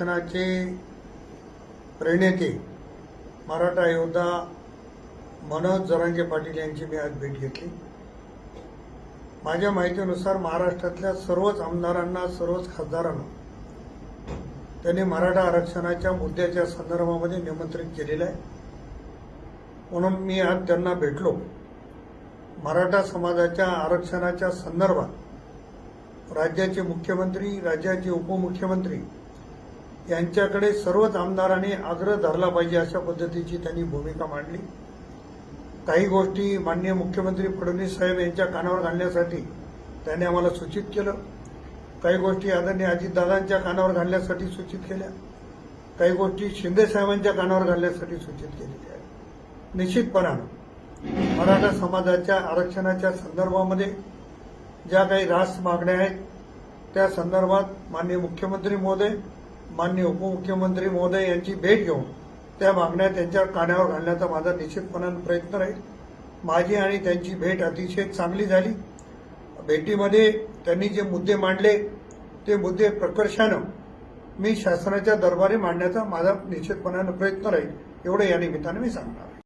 आरक्षणाचे प्रणेते मराठा योद्धा मनोज जरांगे पाटील यांची मी आज भेट घेतली. माझ्या माहितीनुसार महाराष्ट्रातल्या सर्वच आमदारांना सर्वच खासदारांना त्यांनी मराठा आरक्षणाच्या मुद्द्याच्या संदर्भामध्ये निमंत्रित केलेलं आहे. म्हणून मी आज त्यांना भेटलो. मराठा समाजाच्या आरक्षणाच्या संदर्भात राज्याचे मुख्यमंत्री राज्याचे उपमुख्यमंत्री यांच्याकडे सर्वच आमदारांनी आग्रह धरला पाहिजे अशा पद्धतीची त्यांनी भूमिका मांडली. काही गोष्टी माननीय मुख्यमंत्री फडणवीस साहेब यांच्या कानावर घालण्यासाठी त्यांनी आम्हाला सूचित केलं. काही गोष्टी आदरणीय अजितदादांच्या कानावर घालण्यासाठी सूचित केल्या. काही गोष्टी शिंदे साहेबांच्या कानावर घालण्यासाठी सूचित केलेल्या आहेत निश्चितपणानं मराठा समाजाच्या आरक्षणाच्या संदर्भामध्ये ज्या काही रास मागण्या आहेत त्या संदर्भात माननीय मुख्यमंत्री महोदय मान्य उपमुख्यमंत्री महोदय यांची भेट घेऊन त्या मागण्या त्यांच्या कानावर घालण्याचा माझा निश्चितपणानं प्रयत्न राहील. माझी आणि त्यांची भेट अतिशय चांगली झाली. भेटीमध्ये त्यांनी जे मुद्दे मांडले ते मुद्दे प्रकर्षानं मी शासनाच्या दरबारी मांडण्याचा माझा निश्चितपणानं प्रयत्न राहील. एवढं या निमित्तानं मी सांगणार